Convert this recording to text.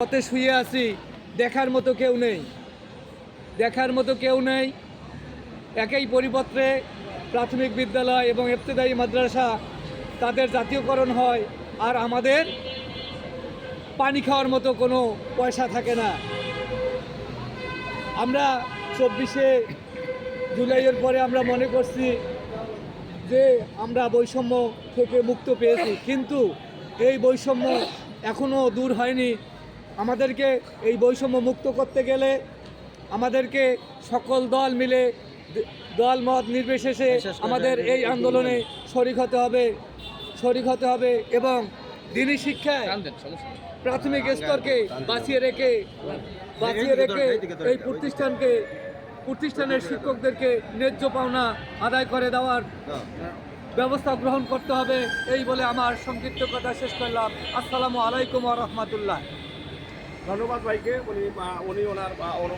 পথে শুয়ে আছি, দেখার মতো কেউ নেই। দেখার মতো কেউ নেই। একই পরিপত্রে প্রাথমিক বিদ্যালয় এবং ইবতেদায়ী মাদ্রাসা তাদের জাতীয়করণ হয় আর আমাদের পানি খাওয়ার মতো কোনো পয়সা থাকে না। আমরা চব্বিশে জুলাইয়ের পরে আমরা মনে করছি যে আমরা বৈষম্য থেকে মুক্ত পেয়েছি, কিন্তু এই বৈষম্য এখনও দূর হয়নি। আমাদেরকে এই বৈষম্য মুক্ত করতে গেলে আমাদেরকে সকল দল মিলে দল মত নির্বিশেষে আমাদের এই আন্দোলনে শরিক হতে হবে শরিক হতে হবে এবং দিনী শিক্ষায় প্রাথমিক স্তরকে বাঁচিয়ে রেখে বাঁচিয়ে রেখে এই প্রতিষ্ঠানকে প্রতিষ্ঠানের শিক্ষকদেরকে ন্যায্য পাওনা আদায় করে দেওয়ার ব্যবস্থা গ্রহণ করতে হবে এই বলে আমার সংক্ষিপ্ত কথা শেষ করলাম। আসসালামু আলাইকুম রহমতুল্লাহ। ধন্যবাদ ভাইকে। উনি উনি ওনার